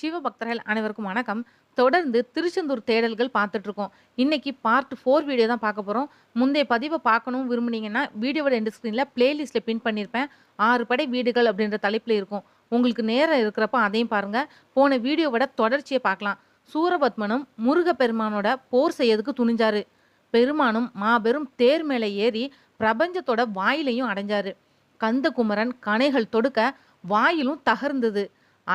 சிவபக்தர்கள் அனைவருக்கும் வணக்கம். தொடர்ந்து திருச்செந்தூர் தேடல்கள் பார்த்துட்ருக்கோம். இன்றைக்கி பார்ட் ஃபோர் வீடியோ தான் பார்க்க போகிறோம் முந்தைய பதிவை பார்க்கணும் விரும்புனீங்கன்னா வீடியோவோட எண்டு ஸ்க்ரீனில் பிளேலிஸ்ட்டில் பின் பண்ணியிருப்பேன் ஆறு படை வீடுகள் அப்படின்ற தலைப்பில் இருக்கும். உங்களுக்கு நேரம் இருக்கிறப்ப அதையும் பாருங்கள் போன வீடியோவோட தொடர்ச்சியை பார்க்கலாம். சூரபத்மனும் முருகப்பெருமானோட போர் செய்யறதுக்கு துணிஞ்சாரு. பெருமானும் மாபெரும் தேர் மேலே ஏறி பிரபஞ்சத்தோட வாயிலையும் அடைஞ்சாரு. கந்தகுமரன் கணைகள் தொடுக்க வாயிலும் தகர்ந்தது.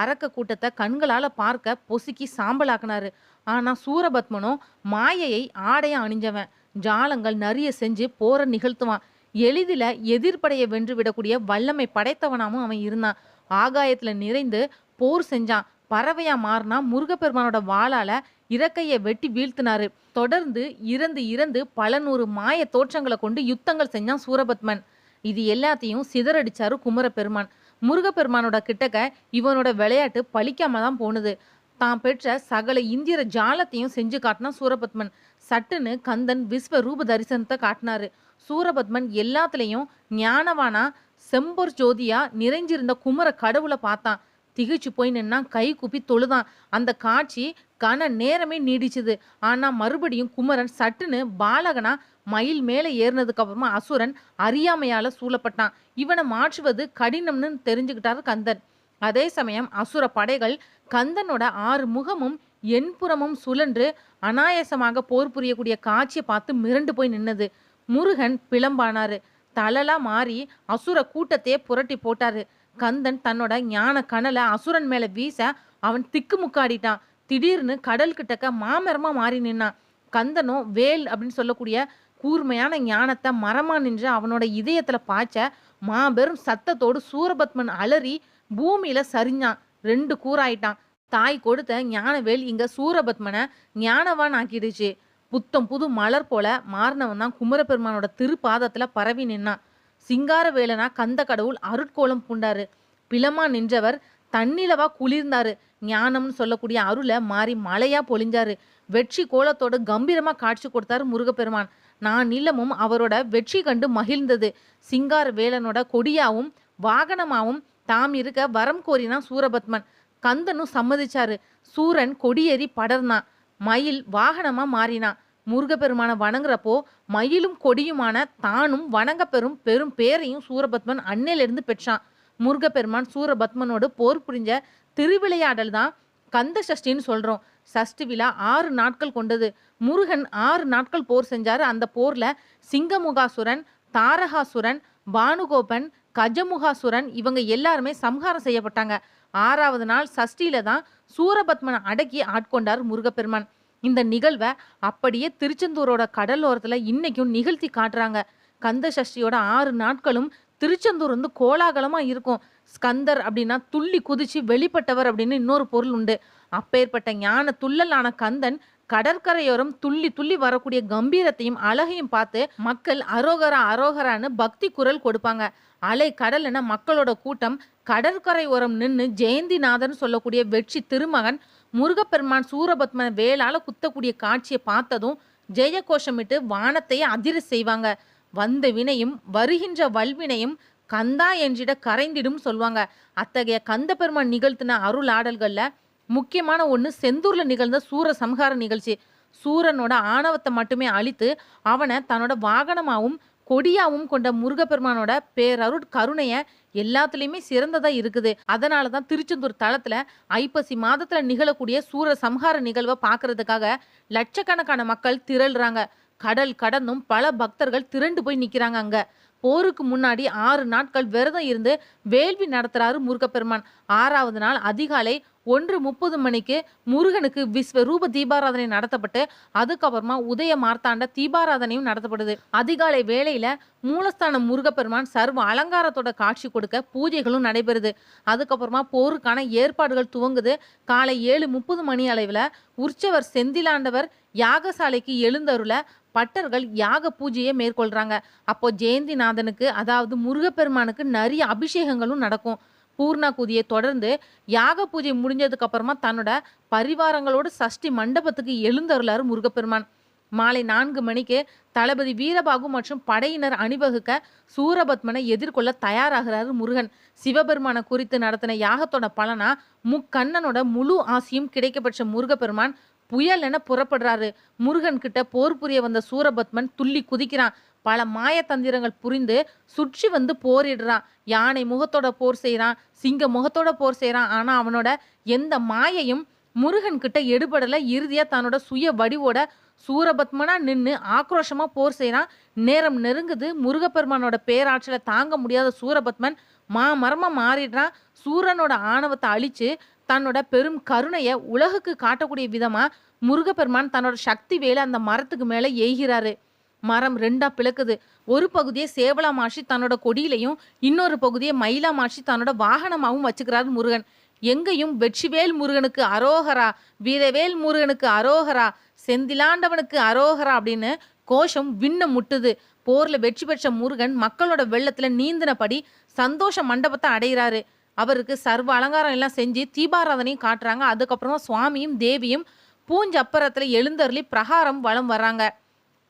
அரக்க கூட்டத்தை கண்களால் பார்க்க பொசுக்கி சாம்பலாக்குனாரு. ஆனால் சூரபத்மனோ மாயையை ஆடைய அணிஞ்சவன். ஜாலங்கள் நிறைய செஞ்சு போரை நிகழ்த்துவான். எளிதில் எதிர்ப்படையை வென்று விடக்கூடிய வல்லமை படைத்தவனாமும் அவன் இருந்தான். ஆகாயத்தில் நிறைந்து போர் செஞ்சான். பறவையா மாறினா முருகப்பெருமானோட வாளால இறக்கையை வெட்டி வீழ்த்தினாரு. தொடர்ந்து இறந்து இறந்து பல நூறு மாய தோற்றங்களை கொண்டு யுத்தங்கள் செஞ்சான் சூரபத்மன். இது எல்லாத்தையும் சிதறடிச்சாரு குமரப்பெருமான். முருகப்பெருமானோட கிட்டக்க இவனோட விளையாட்டு பழிக்காம தான் போனது. தான் பெற்ற சகல இந்தியர ஜாலத்தையும் செஞ்சு காட்டினா சூரபத்மன். சட்டுன்னு கந்தன் விஸ்வ ரூப தரிசனத்தை காட்டினாரு. சூரபத்மன் எல்லாத்துலேயும் ஞானவானா செம்பொர் ஜோதியா நிறைஞ்சிருந்த குமர கடவுளை பார்த்தான். திகிச்சு போய் நின்னா கை குப்பி தொழுதான். அந்த காட்சி கன நேரமே நீடிச்சது. ஆனா மறுபடியும் குமரன் சட்டுன்னு பாலகனா மயில் மேலே ஏறினதுக்கு அப்புறமா அசுரன் அறியாமையால சூழப்பட்டான். இவனை மாற்றுவது கடினம்னு தெரிஞ்சுக்கிட்டாரு கந்தன். அதே சமயம் அசுர படைகள் கந்தனோட ஆறு முகமும் எண்புறமும் சுழன்று அனாயசமாக போர் புரியக்கூடிய காட்சியை பார்த்து மிரண்டு போய் நின்னது. முருகன் பிளம்பானாரு. தலலா மாறி அசுர கூட்டத்தையே புரட்டி போட்டாரு. கந்தன் தன்னோட ஞான கனலை அசுரன் மேல வீச அவன் திக்குமுக்காடிட்டான். திடீர்னு கடல் கிட்டக்க மாமரமா மாறி நின்னான் கந்தனும் வேல் அப்படின்னு சொல்லக்கூடிய கூர்மையான ஞானத்தை மரமா நின்று அவனோட இதயத்துல பாய்ச்ச மாபெரும் சத்தத்தோடு சூரபத்மன் அலறி பூமியில சரிஞ்சான். ரெண்டு கூறாயிட்டான். தாய் கொடுத்த ஞானவேல் இங்க சூரபத்மனை ஞானவான் ஆக்கிடுச்சு புத்தம் புது மலர் போல மாறினவன் தான் குமரபெருமானோட திருப்பாதத்துல பரவி நின்னான். சிங்கார வேலனா கந்த கடவுள் அருட்கோலம் பூண்டாரு. பிளமா நின்றவர் தண்ணிலவா குளிர்ந்தாரு. ஞானம்னு சொல்லக்கூடிய அருளை மாறி மலையா பொழிஞ்சாரு. வெற்றி கோலத்தோட கம்பீரமா காட்சி கொடுத்தாரு முருகப்பெருமான். நான் நிலமும் அவரோட வெற்றி கண்டு மகிழ்ந்தது. சிங்கார வேலனோட கொடியாவும் வாகனமாவும் தாம் இருக்க வரம் கோரினான் சூரபத்மன். கந்தனும் சம்மதிச்சாரு. சூரன் கொடியேறி படர்னான் மயில் வாகனமா மாறினான். முருகப்பெருமானை வணங்குறப்போ மயிலும் கொடியுமான தானும் வணங்கப்பெறும் பெரும் பேரையும் சூரபத்மன் அன்னையிலிருந்து பெற்றான். முருகப்பெருமான் சூரபத்மனோடு போர் புரிஞ்ச திருவிளையாடல் தான் கந்த சஷ்டின்னு சொல்றோம். சஷ்டி விழா ஆறு நாட்கள் கொண்டது. முருகன் ஆறு நாட்கள் போர் செஞ்சார். அந்த போர்ல சிங்கமுகாசுரன் தாரகாசுரன் பானுகோபன் கஜமுகாசுரன் இவங்க எல்லாருமே சம்ஹாரம் செய்யப்பட்டாங்க. ஆறாவது நாள் சஷ்டியில தான் சூரபத்மனை அடக்கி ஆட்கொண்டார் முருகப்பெருமான். இந்த நிகழ்வை அப்படியே திருச்செந்தூரோட கடலோரத்துல இன்னைக்கும் நிகழ்த்தி காட்டுறாங்க. கந்த சஷ்டியோட ஆறு நாட்களும் திருச்செந்தூர் வந்து கோலாகலமாக இருக்கும். ஸ்கந்தர் அப்படின்னா துள்ளி குதிச்சு வெளிப்பட்டவர் அப்படின்னு இன்னொரு பொருள் உண்டு. அப்பேற்பட்ட ஞான துள்ளலான கந்தன் கடற்கரையோரம் துள்ளி துள்ளி வரக்கூடிய கம்பீரத்தையும் அழகையும் பார்த்து மக்கள் அரோகரா அரோகரான்னு பக்தி குரல் கொடுப்பாங்க. அலை கடல்னா மக்களோட கூட்டம் கடற்கரை ஓரம் நின்று ஜெயந்திநாதன் சொல்லக்கூடிய வெற்றி திருமகன் முருகப்பெருமான் சூரபத்மன் வேளால குத்தக்கூடிய காட்சியை பார்த்ததும் ஜெய கோஷமிட்டு வானத்தையே அதிர செய்வாங்க. வந்த வினையும் வருகின்ற வல்வினையும் கந்தா என்றிட கரைந்திடும் சொல்லுவாங்க அத்தகைய கந்த பெருமான் நிகழ்த்தின அருள் ஆடல்களில் முக்கியமான ஒன்று செந்தூரில் நிகழ்ந்த சூர சம்ஹார நிகழ்ச்சி. சூரனோட ஆணவத்தை மட்டுமே அழித்து அவனை தன்னோட வாகனமாகவும் கொடியாவும் கொண்ட முருகப்பெருமானோட பேரருட் கருணைய எல்லாத்துலேயுமே சிறந்ததா இருக்குது. அதனால தான் திருச்செந்தூர் தளத்துல ஐப்பசி மாதத்துல நிகழக்கூடிய சூர சம்ஹார நிகழ்வை பார்க்கறதுக்காக லட்சக்கணக்கான மக்கள் திரள்றாங்க. கடல் கடந்தும் பல பக்தர்கள் திரண்டு போய் நிற்கிறாங்க அங்க. போருக்கு முன்னாடி ஆறு நாட்கள் விரதம் இருந்து வேள்வி நடத்துறாரு முருகப்பெருமான். ஆறாவது நாள் அதிகாலை ஒன்று முப்பது மணிக்கு முருகனுக்கு விஸ்வரூப தீபாராதனை நடத்தப்பட்டு அதுக்கப்புறமா உதய மார்த்தாண்ட தீபாராதனையும் நடத்தப்படுது. அதிகாலை வேளையில மூலஸ்தானம் முருகப்பெருமான் சர்வ அலங்காரத்தோட காட்சி கொடுக்க பூஜைகளும் நடைபெறுது. அதுக்கப்புறமா போருக்கான ஏற்பாடுகள் துவங்குது. காலை ஏழு முப்பது மணி அளவில் உற்சவர் செந்திலாண்டவர் யாகசாலைக்கு எழுந்தருள பட்டர்கள் யாக பூஜையை மேற்கொள்கிறாங்க அப்போ ஜெயந்திநாதனுக்கு அதாவது முருகப்பெருமானுக்கு நிறைய அபிஷேகங்களும் நடக்கும். பூர்ணா கூதியை தொடர்ந்து யாக பூஜை முடிஞ்சதுக்கு அப்புறமா தன்னோட பரிவாரங்களோடு சஷ்டி மண்டபத்துக்கு எழுந்தருளாரு முருகப்பெருமான். மாலை நான்கு மணிக்கு தளபதி வீரபாகு மற்றும் படையினர் அணிவகுக்க சூரபத்மனை எதிர்கொள்ள தயாராகிறாரு முருகன். சிவபெருமானை குறித்து நடத்தின யாகத்தோட பலனா முக்கண்ணனோட முழு ஆசியும் கிடைக்கப்பெற்ற முருகப்பெருமான் புயல் என புறப்படுறாரு. முருகன் கிட்ட போர் புரிய வந்த சூரபத்மன் துள்ளி குதிக்கிறான். பல மாயத்தந்திரங்கள் புரிந்து சுற்றி வந்து போரிடுறான். யானை முகத்தோட போர் செய்கிறான் சிங்க முகத்தோட போர் செய்கிறான் ஆனால் அவனோட எந்த மாயையும் முருகன் கிட்ட எடுபடலை. இறுதியாக தன்னோட சுய வடிவோட சூரபத்மனா நின்று ஆக்ரோஷமாக போர் செய்கிறான் நேரம் நெருங்குது. முருகப்பெருமானோட பேராற்றலை தாங்க முடியாத சூரபத்மன் மாமரமாக மாறிடுறான். சூரனோட ஆணவத்தை அழித்து தன்னோட பெரும் கருணையை உலகுக்கு காட்டக்கூடிய விதமாக முருகப்பெருமான் தன்னோட சக்தி வேலை அந்த மரத்துக்கு மேலே எய்கிறாரு. மரம் ரெண்டா பிளக்குது. ஒரு பகுதியை சேவலா மாஷி தன்னோட கொடியிலையும் இன்னொரு பகுதியை மயிலா மாற்றி தன்னோட வாகனமாகவும் வச்சுக்கிறார் முருகன். எங்கேயும் வெற்றிவேல் முருகனுக்கு அரோகரா வீரவேல் முருகனுக்கு அரோகரா செந்திலாண்டவனுக்கு அரோகரா அப்படின்னு கோஷம் விண்ண முட்டுது. போர்ல வெற்றி பெற்ற முருகன் மக்களோட வெள்ளத்துல நீந்தினபடி சந்தோஷ மண்டபத்தை அடைகிறாரு. அவருக்கு சர்வ அலங்காரம் எல்லாம் செஞ்சு தீபாராதனையும் காட்டுறாங்க. அதுக்கப்புறமா சுவாமியும் தேவியும் பூஞ்சப்பரத்தில் எழுந்தருளி பிரகாரம் வளம் வர்றாங்க.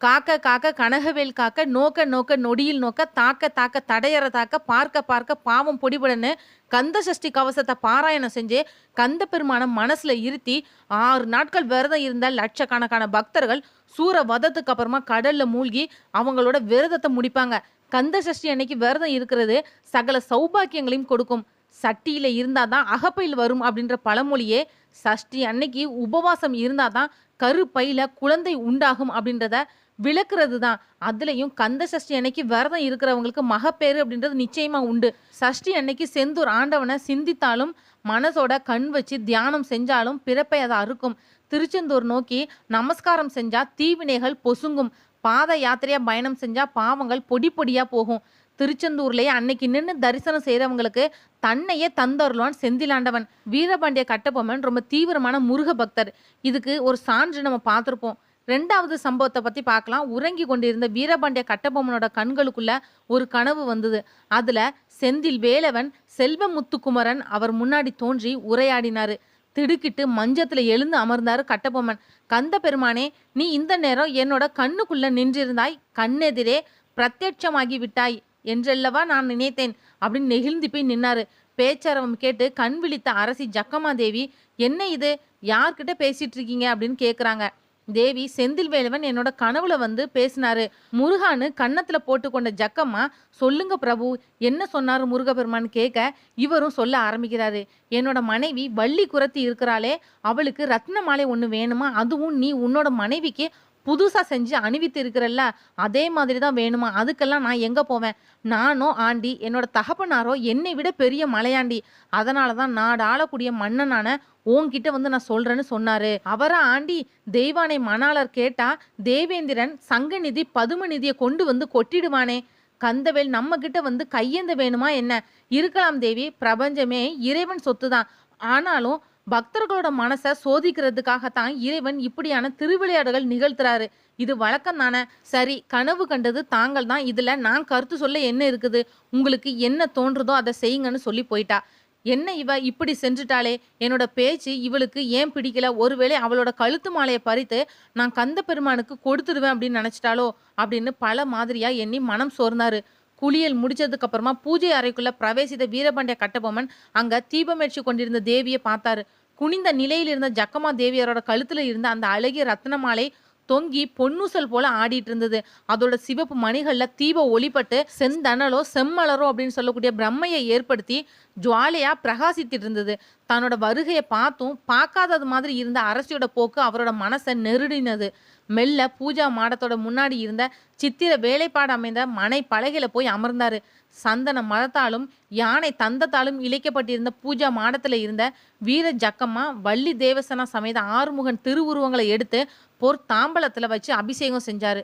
காக்க காக்க கனகவேல் காக்க நோக்க நோக்க நொடியில் நோக்க தாக்க தாக்க தடையற தாக்க பார்க்க பார்க்க பாவம் பொடிபடன்னு கந்த சஷ்டி கவசத்தை பாராயணம் செஞ்சு கந்த பெருமானம் மனசுல இருத்தி ஆறு நாட்கள் விரதம் இருந்த லட்சக்கணக்கான பக்தர்கள் சூர வதத்துக்கு அப்புறமா கடல்ல மூழ்கி அவங்களோட விரதத்தை முடிப்பாங்க. கந்த சஷ்டி அன்னைக்கு விரதம் இருக்கிறது சகல சௌபாக்கியங்களையும் கொடுக்கும். தட்டியில் இருந்தால் தான் அகப்பையில் வரும் அப்படின்ற பழமொழியே சஷ்டி அன்னைக்கு உபவாசம் இருந்தால் தான் கருப்பையில் குழந்தை உண்டாகும் அப்படின்றத விளக்குறது தான் அதுலேயும் கந்த சஷ்டி அன்னைக்கு விரதம் இருக்கிறவங்களுக்கு மகப்பேறு அப்படின்றது நிச்சயமாக உண்டு. சஷ்டி அன்னைக்கு செந்தூர் ஆண்டவனை சிந்தித்தாலும் மனசோட கண் வச்சு தியானம் செஞ்சாலும் பிறப்பை அதை அறுக்கும். திருச்செந்தூர் நோக்கி நமஸ்காரம் செஞ்சால் தீவினைகள் பொசுங்கும். பாத யாத்திரையாக பயணம் செஞ்சால் பாவங்கள் பொடி பொடியாக போகும். திருச்செந்தூர்லயே அன்னைக்கு நின்று தரிசனம் செய்கிறவங்களுக்கு தன்னையே தந்தருளான் செந்திலாண்டவன். வீரபாண்டிய கட்டபொம்மன் ரொம்ப தீவிரமான முருக பக்தர். இதுக்கு ஒரு சான்று நம்ம பார்த்துருப்போம். ரெண்டாவது சம்பவத்தை பத்தி பார்க்கலாம். உறங்கி கொண்டிருந்த வீரபாண்டிய கட்டபொம்மனோட கண்களுக்குள்ள ஒரு கனவு வந்தது. அதுல செந்தில் வேலவன் செல்வமுத்துக்குமரன் அவர் முன்னாடி தோன்றி உரையாடினாரு. திடுக்கிட்டு மஞ்சத்துல எழுந்து அமர்ந்தாரு கட்டபொம்மன். கந்த பெருமானே நீ இந்த நேரம் என்னோட கண்ணுக்குள்ள நின்றிருந்தாய். கண்ணெதிரே பிரத்யட்சமாகி விட்டாய். என்றல்லவா நான் நினைத்தேன் அப்படின்னு நெகிழ்ந்து போய் நின்னாரு. பேச்சரவம் கேட்டு கண் விழித்த அரசி ஜக்கமாதேவி என்ன இது? யார்கிட்ட பேசிட்டு இருக்கீங்க அப்படின்னு கேட்குறாங்க தேவி செந்தில் வேலவன் என்னோட கனவுல வந்து பேசினாரு. முருகான்னு கன்னத்துல போட்டுக்கொண்ட ஜக்கம்மா சொல்லுங்க பிரபு என்ன சொன்னாரு முருகபெருமான் கேட்க இவரும் சொல்ல ஆரம்பிக்கிறாரு. என்னோட மனைவி வள்ளி குரத்தி இருக்கிறாளே அவளுக்கு ரத்ன மாலை ஒன்று வேணுமா? அதுவும் நீ உன்னோட மனைவிக்கு புதுசாக செஞ்சு அணிவித்து இருக்கிறல்ல அதே மாதிரி தான் வேணுமா? அதுக்கெல்லாம் நான் எங்கே போவேன்? நானோ ஆண்டி என்னோட தகப்பனாரோ என்னை விட பெரிய மலையாண்டி. அதனால தான் நாடு ஆளக்கூடிய மன்னனான உன்கிட்ட வந்து நான் சொல்றேன்னு சொன்னாரு. அவரா ஆண்டி தெய்வானை மணாளர் கேட்டா தேவேந்திரன் சங்கநிதி பதுமநிதியை கொண்டு வந்து கொட்டிடுவானே. கந்தவேல் நம்ம கிட்ட வந்து கையேந்த வேணுமா என்ன? இருக்கலாம் தேவி பிரபஞ்சமே இறைவன் சொத்து தான் ஆனாலும் பக்தர்களோட மனசை சோதிக்கிறதுக்காகத்தான் இறைவன் இப்படியான திருவிளையாடுகள் நிகழ்த்துறாரு. இது வழக்கம் தானே? சரி கனவு கண்டது தாங்கள் தான். இதில் நான் கருத்து சொல்ல என்ன இருக்குது? உங்களுக்கு என்ன தோன்றுதோ அதை செய்யுங்கன்னு சொல்லி போயிட்டா. என்ன இவ இப்படி சென்றுட்டாளே என்னோட பேச்சு இவளுக்கு ஏன் பிடிக்கல? ஒருவேளை அவளோட கழுத்து மாலையை பறித்து நான் கந்த பெருமானுக்கு கொடுத்துடுவேன் அப்படின்னு நினச்சிட்டாலோ அப்படின்னு பல மாதிரியா எண்ணி மனம் சோர்ந்தாரு. குளியல் முடிச்சதுக்கு அப்புறமா பூஜை அறைக்குள்ள பிரவேசித்த வீரபாண்டிய கட்டபொம்மன் அங்க தீபமேற்றி கொண்டிருந்த தேவியை பார்த்தாரு. குனிந்த நிலையில் இருந்த ஜக்கமா தேவியரோட கழுத்துல இருந்த அந்த அழகிய ரத்ன மாலை தொங்கி பொன்னூசல் போல ஆடிட்டு இருந்தது. அதோட சிவப்பு மணிகள்ல தீப ஒளிப்பட்டு செந்தணலோ செம்மலரோ அப்படின்னு சொல்லக்கூடிய பிரம்மையை ஏற்படுத்தி ஜுவாலையா பிரகாசித்துட்டு இருந்தது. தன்னோட வருகையை பார்த்தும் பார்க்காதது மாதிரி இருந்த அரசியோட போக்கு அவரோட மனசை நெருடினது. மெல்ல பூஜா மாடத்தோட முன்னாடி இருந்த சித்திர வேலைப்பாடு அமைந்த மனை பலகையில போய் அமர்ந்தாரு. சந்தன மரத்தாலும் யானை தந்தத்தாலும் இழைக்கப்பட்டிருந்த பூஜா மாடத்துல இருந்த வீர ஜக்கம்மா வள்ளி தேவசனா சமேத ஆறுமுகன் திருவுருவங்களை எடுத்து பொற் தாம்பலத்துல வச்சு அபிஷேகம் செஞ்சாரு.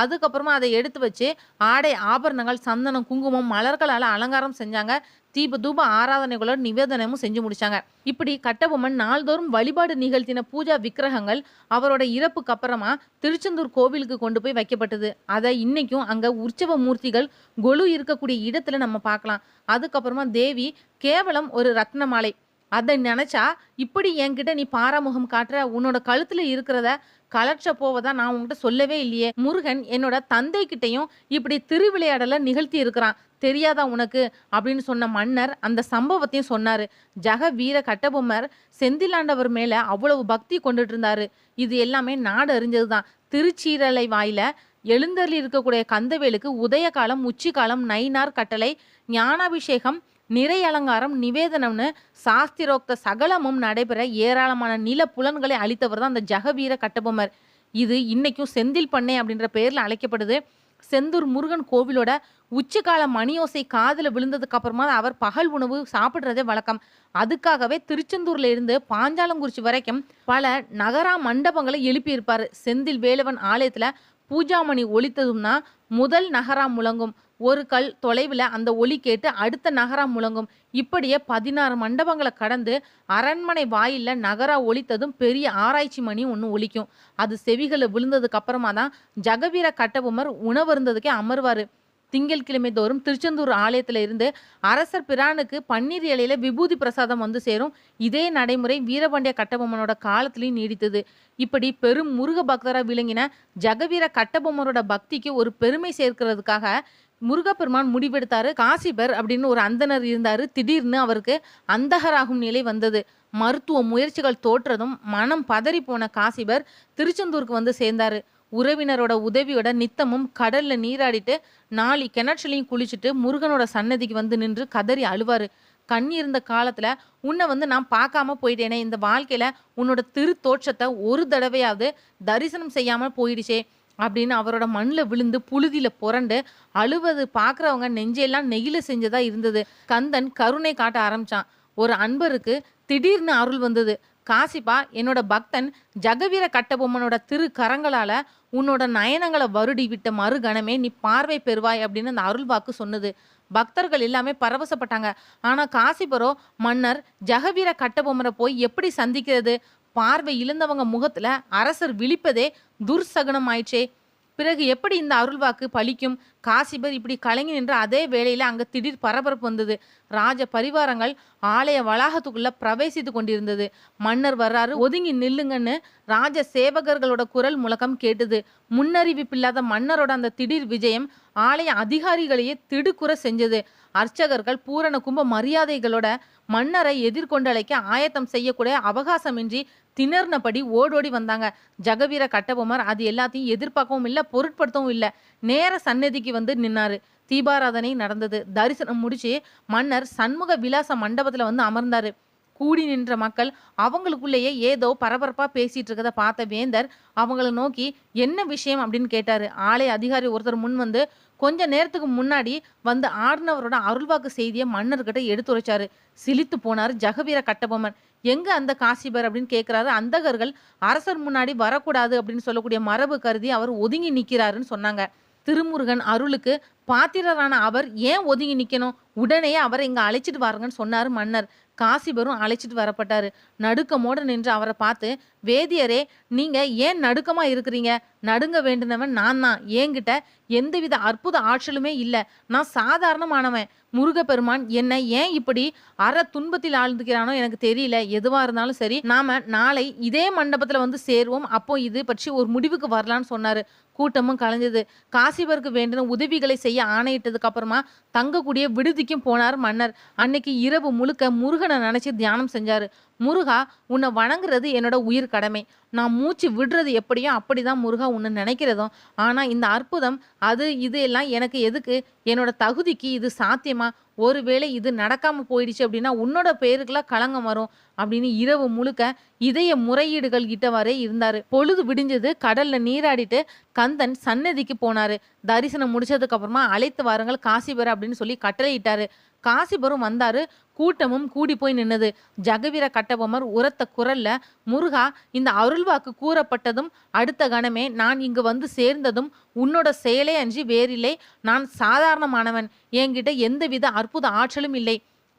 அதுக்கப்புறமா அதை எடுத்து வச்சு ஆடை ஆபரணங்கள் சந்தனம் குங்குமம் மலர்களால் அலங்காரம் செஞ்சாங்க. தீப தூப ஆராதனைகளோட நிவேதனமும் செஞ்சு முடிச்சாங்க. இப்படி கட்டபொம்மன் நாள்தோறும் வழிபாடு நிகழ்த்தின பூஜா விக்கிரகங்கள் அவரோட இறப்புக்கு அப்புறமா திருச்செந்தூர் கோவிலுக்கு கொண்டு போய் வைக்கப்பட்டது. அதை இன்னைக்கும் அங்க உற்சவ மூர்த்திகள் கொலு இருக்கக்கூடிய இடத்துல நம்ம பார்க்கலாம். அதுக்கப்புறமா தேவி கேவலம் ஒரு ரத்ன மாலை. அதை நினைச்சா இப்படி என்கிட்ட நீ பாராமுகம் காட்டுற உன்னோட கழுத்துல இருக்கிறத கலற்ற போவதா நான் உங்ககிட்ட சொல்லவே இல்லையே. முருகன் என்னோட தந்தை கிட்டையும் இப்படி திருவிளையாடலை நிகழ்த்தி இருக்கிறான். தெரியாதா உனக்கு? அப்படின்னு சொன்ன மன்னர் அந்த சம்பவத்தையும் சொன்னாரு. ஜெக வீர கட்டபொம்மர் செந்திலாண்டவர் மேல அவ்வளவு பக்தி கொண்டுட்டு இருந்தாரு இது எல்லாமே நாடு அறிஞ்சதுதான். திருச்சீரலை வாயில எழுந்தரில் இருக்கக்கூடிய கந்தவேலுக்கு உதய காலம் உச்சி காலம் நைனார் கட்டளை ஞானாபிஷேகம் நிறை அலங்காரம் நிவேதனம்னு சாஸ்திரோக்த சகலமும் நடைபெற ஏராளமான நில புலன்களை அளித்தவர் தான் அந்த ஜெகவீர கட்டபொம்மர். இது இன்னைக்கும் செந்தில் பண்ணை அப்படின்ற பெயரில் அழைக்கப்படுது. செந்தூர் முருகன் கோவிலோட உச்சிக்கால மணியோசை காதில் விழுந்ததுக்கு அப்புறமா அவர் பகல் உணவு சாப்பிட்றதே வழக்கம். அதுக்காகவே திருச்செந்தூர்ல இருந்து பாஞ்சாலங்குறிச்சி வரைக்கும் பல நகரா மண்டபங்களை எழுப்பியிருப்பார். செந்தில் வேலவன் ஆலயத்துல பூஜாமணி ஒழித்ததும்னா முதல் நகரா முழங்கும். ஒரு கல் தொலைவில் அந்த ஒலி கேட்டு அடுத்த நகரா முழங்கும். இப்படியே பதினாறு மண்டபங்களை கடந்து அரண்மனை வாயிலில் நகரா ஒலித்ததும் பெரிய ஆராய்ச்சி மணி ஒன்று ஒலிக்கும். அது செவிகளை விழுந்ததுக்கு அப்புறமா தான் ஜெகவீர கட்டபொம்மர் உணவருந்ததுக்கே திங்கள் திங்கட்கிழமை தோறும் திருச்செந்தூர் ஆலயத்தில் இருந்து அரசர் பிரானுக்கு பன்னீர் இலையில விபூதி பிரசாதம் வந்து சேரும். இதே நடைமுறை வீரபாண்டிய கட்டபொம்மனோட காலத்திலையும் நீடித்தது. இப்படி பெரும் முருக பக்தராக விளங்கின ஜெகவீர கட்டபொம்மனோட பக்திக்கு ஒரு பெருமை சேர்க்கிறதுக்காக முருகப்பெருமான் முடிவெடுத்தாரு. காசிபர் அப்படின்னு ஒரு அந்தனர் இருந்தாரு. திடீர்னு அவருக்கு அந்தகராகும் நிலை வந்தது. மருத்துவ முயற்சிகள் தோற்றதும் மனம் பதறி போன காசிபர் திருச்செந்தூருக்கு வந்து சேர்ந்தாரு. உறவினரோட உதவியோட நித்தமும் கடல்ல நீராடிட்டு நாளை கிணற்றுலையும் குளிச்சுட்டு முருகனோட சன்னதிக்கு வந்து நின்று கதறி அழுவாரு. கண் இருந்த காலத்துல உன்னை வந்து நான் பார்க்காம போயிட்டேனே இந்த வாழ்க்கையில உன்னோட திரு தோற்றத்தை ஒரு தடவையாவது தரிசனம் செய்யாம போயிடுச்சே அப்படின்னு அவரோட மண்ணில் விழுந்து புழுதியில் புரண்டு அழுவது பார்க்குறவங்க நெஞ்செல்லாம் நெகிழ செஞ்சதாக இருந்தது. கந்தன் கருணை காட்ட ஆரம்பிச்சான். ஒரு அன்பருக்கு திடீர்னு அருள் வந்தது. காசிப்பா என்னோட பக்தன் ஜெகவீர கட்டபொம்மனோட திரு கரங்களால உன்னோட நயனங்களை வருடி விட்ட மறுகணமே நீ பார்வை பெறுவாய் அப்படின்னு அந்த அருள் வாக்கு சொன்னது. பக்தர்கள் எல்லாமே பரவசப்பட்டாங்க. ஆனால் காசிபரோ மன்னர் ஜெகவீர கட்டபொம்மரை போய் எப்படி சந்திக்கிறது? பார்வை இழந்தவங்க முகத்துல அரசர் விழிப்பதே துர்சகனம் ஆயிற்றே பிறகு எப்படி இந்த அருள்வாக்கு பலிக்கும்? காசிபர் இப்படி கலங்கி நின்ற அதே வேளையில் அங்கே திடீர் பரபரப்பு வந்தது. ராஜ பரிவாரங்கள் ஆலய வளாகத்துக்குள்ள பிரவேசித்து கொண்டிருந்தது. மன்னர் வர்றாரு ஒதுங்கி நில்லுங்கன்னு ராஜ சேவகர்களோட குரல் முழக்கம் கேட்டது. முன்னறிவிப்பில்லாத மன்னரோட அந்த திடீர் விஜயம் ஆலய அதிகாரிகளையே திடுக்குற செஞ்சது. அர்ச்சகர்கள் பூரண கும்ப மரியாதைகளோட மன்னரை எதிர்கொண்டழைக்க ஆயத்தம் செய்யக்கூடிய அவகாசமின்றி திணறினபடி ஓடோடி வந்தாங்க. ஜெகவீர கட்டபொம்மர் அது எல்லாத்தையும் எதிர்பார்க்கவும் இல்லை பொருட்படுத்தவும் இல்லை. நேர சந்நிதிக்கு வந்து நின்னாரு. தீபாராதனை நடந்தது. தரிசனம் முடிச்சு மன்னர் சண்முக விலாச மண்டபத்துல வந்து அமர்ந்தாரு. கூடி நின்ற மக்கள் அவங்களுக்குள்ளேயே ஏதோ பரபரப்பா பேசிட்டு இருக்கதை பார்த்த வேந்தர் அவங்கள நோக்கி என்ன விஷயம்? அப்படின்னு கேட்டாரு. ஆலய அதிகாரி ஒருத்தர் முன் வந்து கொஞ்ச நேரத்துக்கு முன்னாடி வந்து ஆடினவரோட அருள்வாக்கு செய்தியை மன்னர்கிட்ட எடுத்துரைச்சாரு. சிலித்து போனார் ஜெகவீர கட்டபொம்மன் எங்க அந்த காசிபர் அப்படின்னு கேட்கிறாரு அந்தகர்கள் அரசர் முன்னாடி வரக்கூடாது அப்படின்னு சொல்லக்கூடிய மரபு கருதி அவர் ஒதுங்கி நிற்கிறாருன்னு சொன்னாங்க. திருமுருகன் அருளுக்கு பாத்திரரான அவர் ஏன் ஒதுங்கி நிற்கணும் உடனே அவரை இங்கே அழைச்சிட்டு வாருங்கன்னு சொன்னார் மன்னர். காசிபரும் அழைச்சிட்டு வரப்பட்டாரு. நடுக்கமோடு நின்று அவரை பார்த்து வேதியரே நீங்க ஏன் நடுக்கமா இருக்கிறீங்க? நடுங்க வேண்டினவன் நான் தான். என்கிட்ட எந்தவித அற்புத ஆற்றலுமே இல்லை. நான் சாதாரணமானவன். முருகப்பெருமான் என்னை ஏன் இப்படி அற துன்பத்தில் ஆழ்ந்துக்கிறானோ எனக்கு தெரியல. எதுவாக இருந்தாலும் சரி நாம நாளை இதே மண்டபத்தில் வந்து சேருவோம். அப்போ இது பற்றி ஒரு முடிவுக்கு வரலான்னு சொன்னார். கூட்டமும் கலைஞ்சது. காசிபருக்கு வேண்டின உதவிகளை செய்ய ஆணையிட்டதுக்கு அப்புறமா தங்கக்கூடிய விடுதிக்கும் போனார் மன்னர். அன்னைக்கு இரவு முழுக்க முருகனை நினைச்சு தியானம் செஞ்சாரு. முருகா உன்னை வணங்குறது என்னோட உயிர் கடமை. நான் மூச்சு விடுறது எப்படியோ அப்படிதான் முருகா உன்னை நினைக்கிறதும். ஆனா இந்த அற்புதம் அது இது எல்லாம் எனக்கு எதுக்கு? என்னோட தகுதிக்கு இது சாத்தியமா? ஒருவேளை இது நடக்காம போயிடுச்சு அப்படின்னா உன்னோட பேருக்குலாம் களங்கம் வரும் அப்படின்னு இரவு முழுக்க இதய முறையீடுகள் கிட்டவாறே இருந்தாரு. பொழுது விடிஞ்சது கடல்ல நீராடிட்டு கந்தன் சன்னதிக்கு போனாரு. தரிசனம் முடிச்சதுக்கு அப்புறமா அழைத்து வாருங்கள் காசிபர் அப்படின்னு சொல்லி கட்டளையிட்டாரு. காசிபுரம் வந்தாரு. கூட்டமும் கூடி போய் நின்னது. ஜெகவீர கட்டபொம்மர் உரத்த குரல்ல முருகா இந்த அருள்வாக்கு கூறப்பட்டதும் அடுத்த கணமே நான் இங்கு வந்து சேர்ந்ததும் உன்னோட செயலே அன்றி வேறில்லை. நான் சாதாரணமானவன். என்கிட்ட எந்தவித அற்புத ஆற்றலும் இல்லை.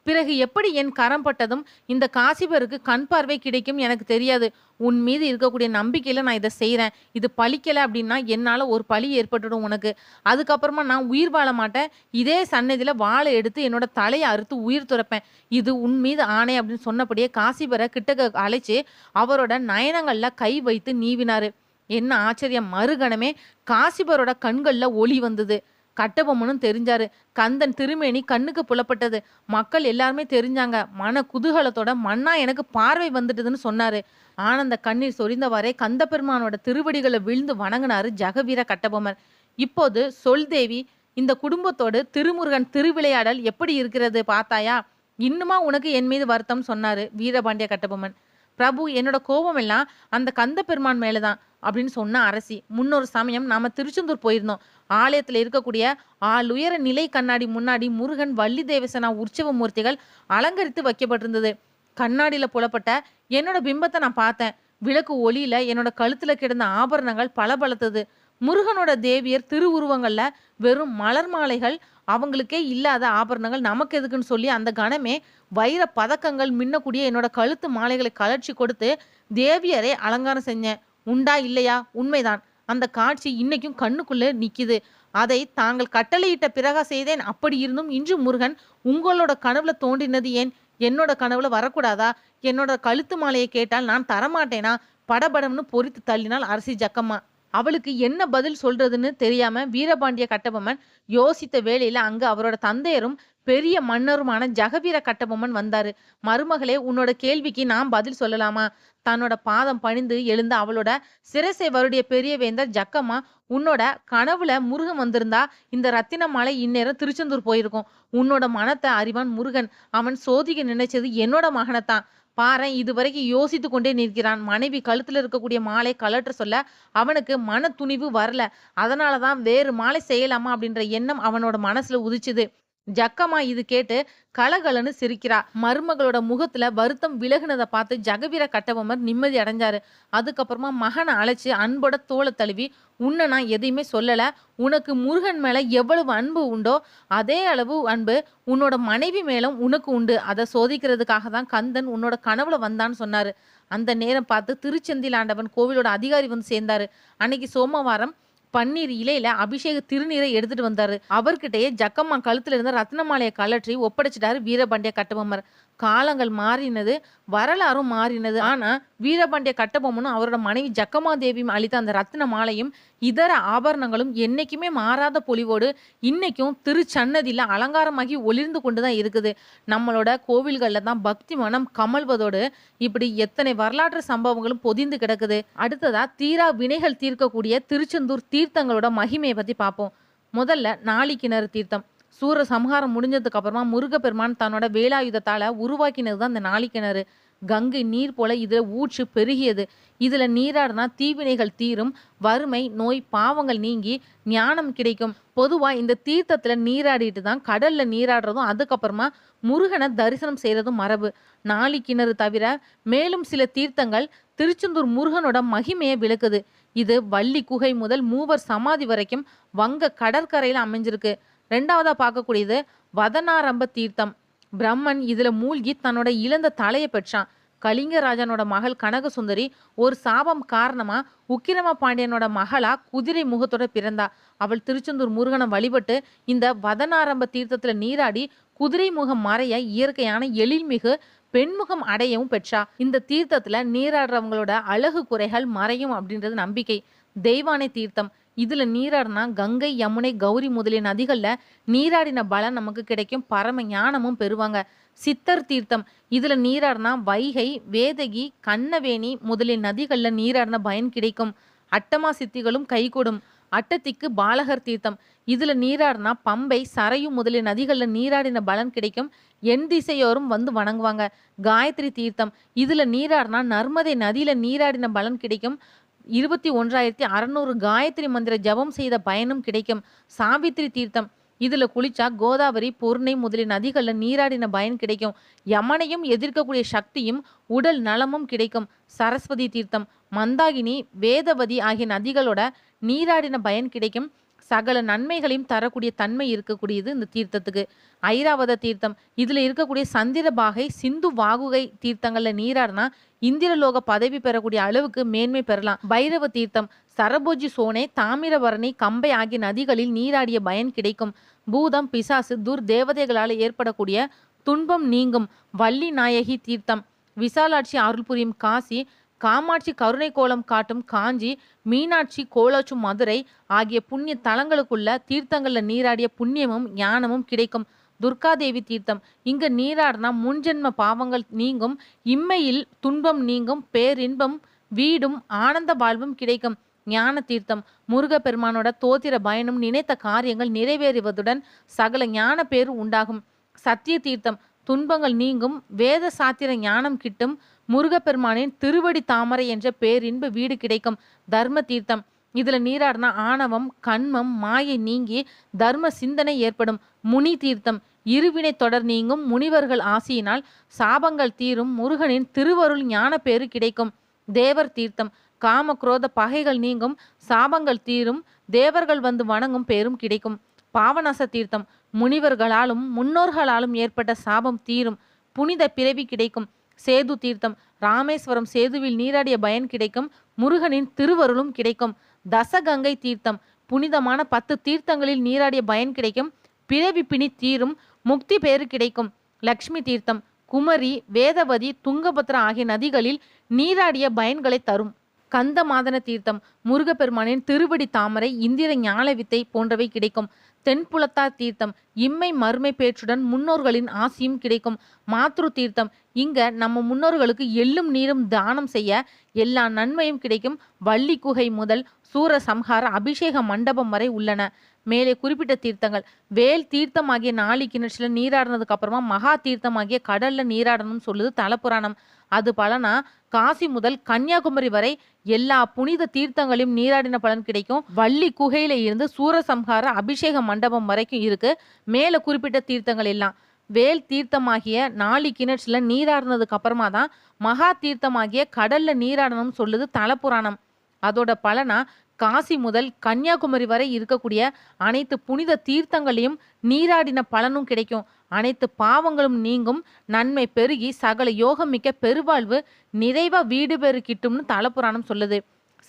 பிறகு எப்படி என் கரம் பட்டதும் இந்த காசிபருக்கு கண் பார்வை கிடைக்கும் எனக்கு தெரியாது. உன் மீது இருக்கக்கூடிய நம்பிக்கையில நான் இதை செய்கிறேன் இது பழிக்கலை அப்படின்னா என்னால் ஒரு பழி ஏற்பட்டுடும் உனக்கு. அதுக்கப்புறமா நான் உயிர் வாழ மாட்டேன். இதே சன்னதியில் வாழை எடுத்து என்னோட தலையை அறுத்து உயிர் துறப்பேன். இது உன் மீது ஆணை அப்படின்னு சொன்னபடியே காசிபரை கிட்டக்க அழைச்சி அவரோட நயனங்களில் கை வைத்து நீவினாரு. என்ன ஆச்சரியம் மறுகணமே காசிபரோட கண்களில் ஒளி வந்தது. கட்டபொம்மனும் தெரிஞ்சாரு. கந்தன் திருமேனி கண்ணுக்கு புலப்பட்டது. மக்கள் எல்லாருமே தெரிஞ்சாங்க. மன குதூகலத்தோட மண்ணா எனக்கு பார்வை வந்துட்டுதுன்னு சொன்னாரு. ஆனந்த கண்ணீர் சொரிந்தவாறே கந்த பெருமானோட திருவடிகளை விழுந்து வணங்கினாரு ஜெகவீர கட்டபொம்மன் இப்போது சொல் தேவி இந்த குடும்பத்தோடு திருமுருகன் திருவிளையாடல் எப்படி இருக்கிறது பார்த்தாயா? இன்னுமா உனக்கு என் மீது வருத்தம்? சொன்னாரு வீரபாண்டிய கட்டபொம்மன். பிரபு என்னோட கோபம் எல்லாம் அந்த கந்த பெருமான் மேலதான். அப்படின்னு சொன்ன அரசி. முன்னொரு சமயம் நாம திருச்செந்தூர் போயிருந்தோம். ஆலயத்தில் இருக்கக்கூடிய ஆளுயர நிலை கண்ணாடி முன்னாடி முருகன் வள்ளி தேவசனா உற்சவ மூர்த்திகள் அலங்கரித்து வைக்கப்பட்டிருந்தது. கண்ணாடியில் புலப்பட்ட என்னோட பிம்பத்தை நான் பார்த்தேன். விளக்கு ஒளியில என்னோட கழுத்துல கிடந்த ஆபரணங்கள் பளபளத்தது. முருகனோட தேவியர் திருவுருவங்கள்ல வெறும் மலர் மாலைகள் அவங்களுக்கே இல்லாத ஆபரணங்கள் நமக்கு எதுக்குன்னு சொல்லி அந்த கணமே வைர பதக்கங்கள் மின்னக்கூடிய என்னோட கழுத்து மாலைகளை கலர்ச்சி கொடுத்து தேவியரை அலங்காரம் செஞ்சேன். உண்டா இல்லையா? உண்மைதான். அந்த காட்சி இன்னைக்கும் கண்ணுக்குள்ள நிக்குது. அதை தாங்கள் கட்டளையிட்ட பிறகா செய்தேன். அப்படி இருந்தும் இன்று முருகன் உங்களோட கனவுல தோன்றினது ஏன்? என்னோட கனவுல வரக்கூடாதா? என்னோட கழுத்து மாலையை கேட்டால் நான் தரமாட்டேனா? படபடம்னு பொறித்து தள்ளினால் அரசி ஜக்கம்மா. அவளுக்கு என்ன பதில் சொல்றதுன்னு தெரியாம வீரபாண்டிய கட்டபொம்மன் யோசித்த வேளையில அங்க அவரோட தந்தையரும் பெரிய மன்னருமான ஜெகவீர கட்டபொம்மன் வந்தாரு. மருமகளே உன்னோட கேள்விக்கு நான் பதில் சொல்லலாமா? தன்னோட பாதம் பணிந்து எழுந்த அவளோட சிரசை வருடைய பெரிய வேந்தர் ஜக்கம்மா உன்னோட கனவுல முருகன் வந்திருந்தா இந்த ரத்தின மலை இந்நேரம் திருச்செந்தூர் போயிருக்கும். உன்னோட மனத்தை அறிவான் முருகன். அவன் சோதிக்க நினைச்சது என்னோட மகனைத்தான். பாரன் இதுவரைக்கும் யோசித்து கொண்டே நிற்கிறான். மனைவி கழுத்தில் இருக்கக்கூடிய மாலை கலற்ற சொல்ல அவனுக்கு மன துணிவு வரல. அதனால தான் வேறு மாலை செய்யலாமா அப்படின்ற எண்ணம் அவனோட மனசுல உதிச்சுது. ஜக்கம்மா இது கேட்டு கலகலன்னு சிரிக்கிறா. மருமகளோட முகத்துல வருத்தம் விலகுனதை பார்த்து ஜெகவீர கட்டபொம்மர் நிம்மதி அடைஞ்சாரு. அதுக்கப்புறமா மகனை அழைச்சி அன்போட தோலை தழுவி உன்னை நான் எதையுமே சொல்லல. உனக்கு முருகன் மேல எவ்வளவு அன்பு உண்டோ அதே அளவு அன்பு உன்னோட மனைவி மேலும் உனக்கு உண்டு. அதை சோதிக்கிறதுக்காக தான் கந்தன் உன்னோட கனவுல வந்தான்னு சொன்னாரு. அந்த நேரம் பார்த்து திருச்செந்தில் ஆண்டவன் கோவிலோட அதிகாரி வந்து சேர்ந்தாரு. அன்னைக்கு சோமவாரம் பன்னீர் இலையில அபிஷேக திருநீரை எடுத்துட்டு வந்தாரு. அவர்கிட்டயே ஜக்கம்மா கழுத்துல இருந்த ரத்னமாலையை கலற்றி ஒப்படைச்சிட்டாரு வீரபாண்டிய கட்டபொம்மர். காலங்கள் மாறினது வரலாறும் மாறினது. ஆனால் வீரபாண்டிய கட்டபொம்மனும் அவரோட மனைவி ஜக்கமா தேவியும் அளித்த அந்த ரத்தின மாலையும் இதர ஆபரணங்களும் என்னைக்குமே மாறாத பொலிவோடு இன்னைக்கும் திருச்சன்னதியில் அலங்காரமாகி ஒளிர்ந்து கொண்டு தான் இருக்குது. நம்மளோட கோவில்களில் தான் பக்தி மனம் கமல்வதோடு இப்படி எத்தனை வரலாற்று சம்பவங்களும் பொதிந்து கிடக்குது. அடுத்ததா தீரா வினைகள் தீர்க்கக்கூடிய திருச்செந்தூர் தீர்த்தங்களோட மகிமையை பற்றி பார்ப்போம். முதல்ல நாளிக்கிணறு தீர்த்தம். சூர சம்ஹாரம் முடிஞ்சதுக்கு அப்புறமா முருகப்பெருமான் தன்னோட வேலாயுதத்தால உருவாக்கினது தான் இந்த நாளிக்கிணறு. கங்கை நீர் போல இதுல ஊற்று பெருகியது. இதுல நீராடினா தீவினைகள் தீரும். வறுமை நோய் பாவங்கள் நீங்கி ஞானம் கிடைக்கும். பொதுவா இந்த தீர்த்தத்துல நீராடிட்டு தான் கடல்ல நீராடுறதும் அதுக்கப்புறமா முருகனை தரிசனம் செய்யறதும் மரபு. நாளி கிணறு தவிர மேலும் சில தீர்த்தங்கள் திருச்செந்தூர் முருகனோட மகிமையை விளக்குது. இது வள்ளி குகை முதல் மூவர் சமாதி வரைக்கும் வங்க கடற்கரையில் அமைஞ்சிருக்கு. ரெண்டாவதாக பார்க்கக்கூடியது வதனாரம்ப தீர்த்தம் பிரம்மன் இதுல மூழ்கி தன்னோட இழந்த தலையை பெற்றான். கலிங்கராஜனோட மகள் கனகசுந்தரி ஒரு சாபம் காரணமா உக்கிரம பாண்டியனோட மகளா குதிரை முகத்தோட பிறந்தா. அவள் திருச்செந்தூர் முருகனை வழிபட்டு இந்த வதனாரம்ப தீர்த்தத்துல நீராடி குதிரை முகம் மறைய இயற்கையான எழில்மிகு பெண்முகம் அடையவும் பெற்றா. இந்த தீர்த்தத்துல நீராடுறவங்களோட அழகு குறைகள் மறையும் அப்படின்றது நம்பிக்கை. தெய்வானை தீர்த்தம். இதுல நீராடினா கங்கை யமுனை கௌரி முதலிய நதிகள்ல நீராடின பலன் நமக்கு கிடைக்கும். பரம ஞானமும் பெறுவாங்க. சித்தர் தீர்த்தம் இதுல நீராடினா வைகை வேதகி கண்ணவேணி முதலிய நதிகள்ல நீராடின பயன் கிடைக்கும். அட்டமா சித்திகளும் கைகூடும். அட்டத்திக்கு பாலகர் தீர்த்தம் இதுல நீராடினா பம்பை சரையு முதலிய நதிகள்ல நீராடின பலன் கிடைக்கும். என் திசையோரும் வந்து வணங்குவாங்க. காயத்ரி தீர்த்தம் இதுல நீராடினா நர்மதை நதியில் நீராடின பலன் கிடைக்கும். இருபத்தி ஒன்றாயிரத்தி அறநூறு காயத்ரி மந்திர ஜபம் செய்த பயனும் கிடைக்கும். சாவித்திரி தீர்த்தம். இதில் குளிச்சா கோதாவரி பொருணை முதலிய நதிகளில் நீராடின பயன் கிடைக்கும். யமனையும் எதிர்க்கக்கூடிய சக்தியும் உடல் நலமும் கிடைக்கும். சரஸ்வதி தீர்த்தம். மந்தாகினி வேதவதி ஆகிய நதிகளோட நீராடின பயன் கிடைக்கும். சகல நன்மைகளையும் தரக்கூடிய தன்மை இருக்கக்கூடியது இந்த தீர்த்தத்துக்கு. ஐராவத தீர்த்தம். இதில் இருக்கக்கூடிய சந்திரபாகை சிந்து வாகுகை தீர்த்தங்களில் நீராடினா இந்திரலோக பதவி பெறக்கூடிய அளவுக்கு மேன்மை பெறலாம். பைரவ தீர்த்தம் சரபோஜி சோனே தாமிரபரணி கம்பை ஆகிய நதிகளில் நீராடிய பயன் கிடைக்கும். பூதம் பிசாசு துர் தேவதைகளால் ஏற்படக்கூடிய துன்பம் நீங்கும். வள்ளி நாயகி தீர்த்தம். விசாலாட்சி அருள் புரியும் காசி காமாட்சி கருணை கோலம் காட்டும் காஞ்சி மீனாட்சி கோலாச்சும் மதுரை ஆகிய புண்ணிய தலங்களுக்குள்ள தீர்த்தங்களில் நீராடிய புண்ணியமும் ஞானமும் கிடைக்கும். துர்காதேவி தீர்த்தம். இங்கு நீராடினா முன்ஜென்ம பாவங்கள் நீங்கும். இம்மையில் துன்பம் நீங்கும். பேரின்பம் வீடும் ஆனந்த வாழ்வும் கிடைக்கும். ஞான தீர்த்தம். முருகப்பெருமானோட தோத்திர பயனும் நினைத்த காரியங்கள் நிறைவேறுவதுடன் சகல ஞான பேரு உண்டாகும். சத்திய தீர்த்தம். துன்பங்கள் நீங்கும். வேத சாத்திர ஞானம் கிட்டும். முருகப்பெருமானின் திருவடி தாமரை என்ற பேரின்ப வீடு கிடைக்கும் தர்ம தீர்த்தம் இதுல நீராடினா ஆணவம் கண்மம் மாயை நீங்கி தர்ம சிந்தனை ஏற்படும் முனி தீர்த்தம். இருவினை தொடர் நீங்கும் முனிவர்கள் ஆசியினால் சாபங்கள் தீரும் முருகனின் திருவருள் ஞான பேரு கிடைக்கும் தேவர் தீர்த்தம். காம குரோத பகைகள் நீங்கும் சாபங்கள் தீரும் தேவர்கள் வந்து வணங்கும் பேரும் கிடைக்கும் பாவநாச தீர்த்தம். முனிவர்களாலும் முன்னோர்களாலும் ஏற்பட்ட சாபம் தீரும் புனித பிறவி கிடைக்கும் சேது தீர்த்தம் ராமேஸ்வரம் சேதுவில் நீராடிய பயன் கிடைக்கும் முருகனின் திருவருளும் கிடைக்கும். தசகங்கை தீர்த்தம் புனிதமான பத்து தீர்த்தங்களில் நீராடிய பயன் கிடைக்கும். பிறவி பிணி தீரும் முக்தி பேறு கிடைக்கும். லக்ஷ்மி தீர்த்தம் குமரி வேதவதி துங்கபத்ரா ஆகிய நதிகளில் நீராடிய பயன்களை தரும். கந்த மாதன தீர்த்தம் முருகப்பெருமானின் திருவடி தாமரை இந்திர ஞான வித்தை போன்றவை கிடைக்கும். தென்புலத்தார் தீர்த்தம் இம்மை மறுமை பேற்றுடன் முன்னோர்களின் ஆசியும் கிடைக்கும். மாத்ரு தீர்த்தம் இங்க நம்ம முன்னோர்களுக்கு எள்ளும் நீரும் தானம் செய்ய எல்லா நன்மையும் கிடைக்கும். வள்ளி குகை முதல் சூர சம்ஹார அபிஷேக மண்டபம் வரை உள்ளன. மேலே குறிப்பிட்ட தீர்த்தங்கள் வேல் தீர்த்தமாகிய நாளி கிணற்றில் நீராடினதுக்கு அப்புறமா மகா தீர்த்தமாகிய கடல்ல நீராடணும்னு சொல்லுது தலப்புராணம். அது பலனா காசி முதல் கன்னியாகுமரி வரை எல்லா புனித தீர்த்தங்களையும் நீராடின பலன் கிடைக்கும். வள்ளி குகையில இருந்து சூரசம்ஹார அபிஷேக மண்டபம் வரைக்கும் இருக்கு. மேல குறிப்பிட்ட தீர்த்தங்கள் எல்லாம். வேல் தீர்த்தமாகிய நாளி கிணற்றுல நீராடினதுக்கு அப்புறமா தான் மகா தீர்த்தமாகிய கடல்ல நீராடணும்னு சொல்லுது தலப்புராணம் அதோட பலனா காசி முதல் கன்னியாகுமரி வரை இருக்கக்கூடிய அனைத்து புனித தீர்த்தங்களையும் நீராடின பலனும் கிடைக்கும். அனைத்து பாவங்களும் நீங்கும். நன்மை பெருகி சகல யோகம் மிக்க பெருவாழ்வு நிறைவா வீடு பேறு கிட்டும்னு தலப்புராணம் சொல்லுது.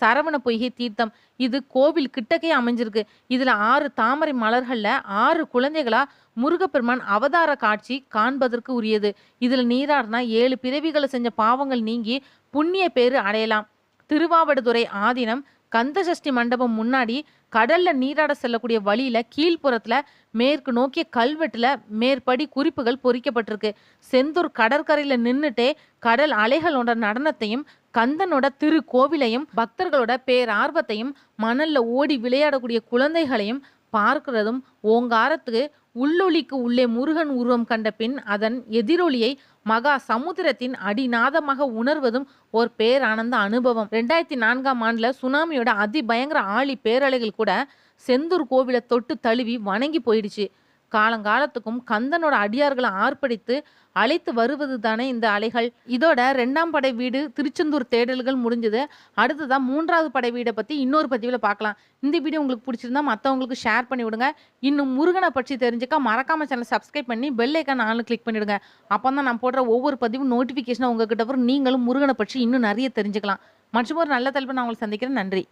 சரவண பொய்கை தீர்த்தம். இது கோவில் கிட்டக்கே அமைஞ்சிருக்கு. இதுல ஆறு தாமரை மலர்கள்ல ஆறு குழந்தைகளா முருகப்பெருமான் அவதார காட்சி காண்பதற்கு உரியது. இதுல நீராடினா ஏழு பிறவிகளை செஞ்ச பாவங்கள் நீங்கி புண்ணிய பேரு அடையலாம். திருவாவடுதுறை ஆதீனம் கந்தசஷ்டி மண்டபம் முன்னாடி கடல்ல நீராட செல்லக்கூடிய வழியில கீழ்ப்புறத்துல மேற்கு நோக்கிய கல்வெட்டுல மேற்படி குறிப்புகள் பொறிக்கப்பட்டிருக்கு. செந்தூர் கடற்கரையில நின்னுட்டே கடல் அலைகளோட நடனத்தையும் கந்தனோட திரு கோவிலையும் பக்தர்களோட பேரார்வத்தையும் மணல்ல ஓடி விளையாடக்கூடிய குழந்தைகளையும் பார்க்கிறதும் ஓங்காரத்துக்கு உள்ளொளிக்கு உள்ளே முருகன் உருவம் கண்ட பின் அதன் எதிரொலியை மகா சமுத்திரத்தின் அடிநாதமாக உணர்வதும் ஒரு பேரானந்த அனுபவம். ரெண்டாயிரத்தி நான்காம் ஆண்டுல சுனாமியோட அதிபயங்கர ஆழி பேரலைகள் கூட செந்தூர் கோவிலை தொட்டு தழுவி வணங்கி போயிடுச்சு. காலங்காலத்துக்கும் கந்தனோட அடியார்களை ஆர்ப்பரித்து அழைத்து வருவது தானே இந்த அலைகள். இதோட ரெண்டாம் படை வீடு திருச்செந்தூர் தேடல்கள் முடிஞ்சது. அடுத்ததான் மூன்றாவது படை வீடை பற்றி இன்னொரு பதிவில் பார்க்கலாம். இந்த வீடியோ உங்களுக்கு பிடிச்சிருந்தா மற்றவங்களுக்கு ஷேர் பண்ணி விடுங்க. இன்னும் முருகனை பற்றி தெரிஞ்சுக்க மறக்காம சேனல் சப்ஸ்கிரைப் பண்ணி பெல் ஐக்கான் ஆளு கிளிக் பண்ணிவிடுங்க அப்போ தான் நான் போடுற ஒவ்வொரு பதிவும் நோட்டிஃபிகேஷனாக உங்ககிட்ட வரும். நீங்களும் முருகனை பற்றி இன்னும் நிறைய தெரிஞ்சுக்கலாம். மற்றும் ஒரு நல்ல தலைப்பு நான் உங்களை சந்திக்கிறேன். நன்றி.